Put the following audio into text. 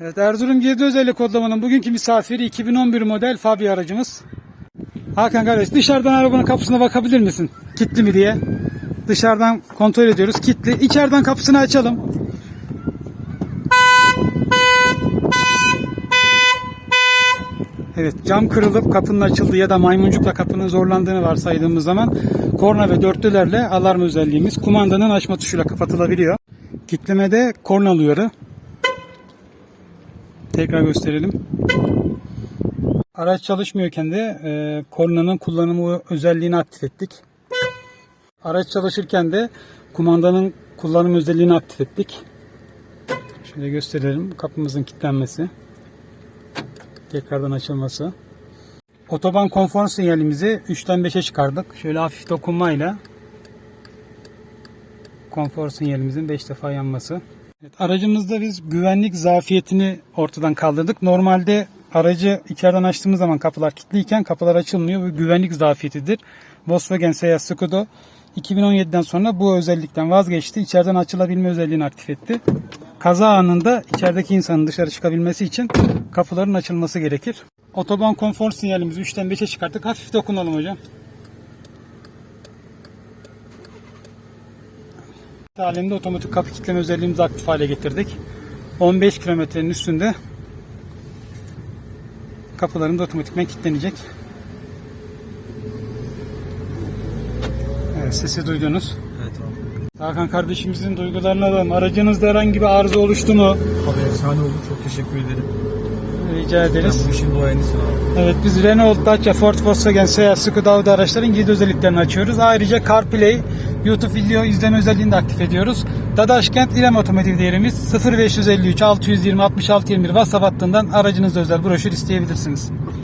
Evet Erzurum Girdi Özellik kodlamanın bugünkü misafiri 2011 model Fabia aracımız. Hakan kardeş dışarıdan arabanın kapısına bakabilir misin? Kitli mi diye. Dışarıdan kontrol ediyoruz. Kitli. İçeriden kapısını açalım. Evet cam kırılıp kapının açıldığı ya da maymuncukla kapının zorlandığını varsaydığımız zaman korna ve dörtlülerle alarm özelliğimiz kumandanın açma tuşuyla kapatılabiliyor. Kitlemede korna uyarı. Tekrar gösterelim. Araç çalışmıyorken de e, kornanın kullanımı özelliğini aktif ettik. Araç çalışırken de kumandanın kullanım özelliğini aktif ettik. Şöyle gösterelim. Kapımızın kilitlenmesi. Tekrardan açılması. Otoban konfor sinyalimizi 3'ten 5'e çıkardık. Şöyle hafif dokunmayla konfor sinyalimizin 5 defa yanması. Evet, aracımızda biz güvenlik zafiyetini ortadan kaldırdık. Normalde aracı içeriden açtığımız zaman kapılar kilitliyken kapılar açılmıyor. Bu güvenlik zafiyetidir. Volkswagen Seat Skoda 2017'den sonra bu özellikten vazgeçti. İçeriden açılabilme özelliğini aktif etti. Kaza anında içerideki insanın dışarı çıkabilmesi için kapıların açılması gerekir. Otoban konfor sinyalimizi 3'ten 5'e çıkarttık. Hafif dokunalım hocam. Halinde otomatik kapı kilitleme özelliğimizi aktif hale getirdik. 15 kilometrenin üstünde kapılarımız otomatikman kilitlenecek. Evet, sesi duydunuz. Evet abi. Hakan kardeşimizin duygularını alalım. Aracınızda herhangi bir arıza oluştu mu? Abi efsane oldu. Çok teşekkür ederim. Rica ederiz. bu işin duayenlisin abi. Evet biz Renault, Dacia, Ford, Volkswagen, Seat, Skoda, Audi araçların gizli özelliklerini açıyoruz. Ayrıca CarPlay, YouTube video izleme özelliğini de aktif ediyoruz. Dadaşkent İrem Otomotiv değerimiz 0553 620 66 21 WhatsApp hattından aracınızda özel broşür isteyebilirsiniz.